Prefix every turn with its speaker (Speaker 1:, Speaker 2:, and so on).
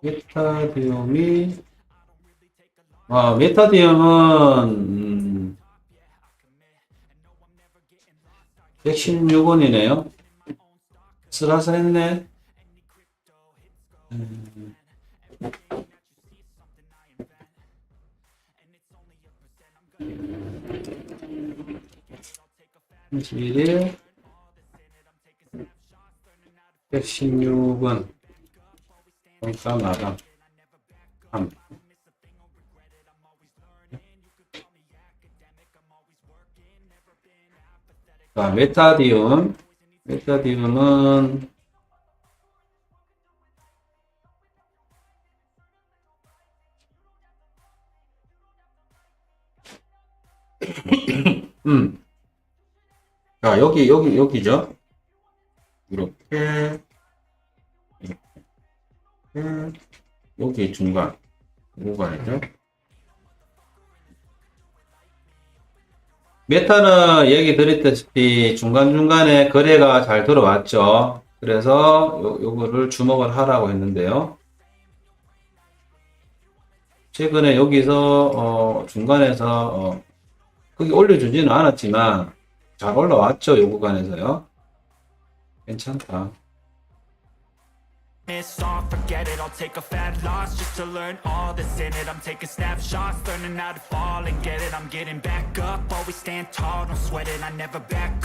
Speaker 1: 메타디움이 아 메타디움은 음, 116원이네요. 쓰라스했네. 음, 31일 116원 원가 마감 3 자, 메타디움 메타디움은 음. 자, 여기, 여기, 여기죠? 이렇게, 여기 중간, 공간이죠? 메타는 얘기 드렸다시피 중간중간에 거래가 잘 들어왔죠. 그래서 요, 요거를 주목을 하라고 했는데요. 최근에 여기서, 어, 중간에서, 어, 크게 올려주지는 않았지만, 잘 올라왔죠, 요 구간에서요. 괜찮다.
Speaker 2: Miss off, forget it, I'll take a fat loss just to learn all that's in it. I'm taking snapshots, learning how to fall and get it. I'm getting back up, always stand tall, don't sweat it, I never back up.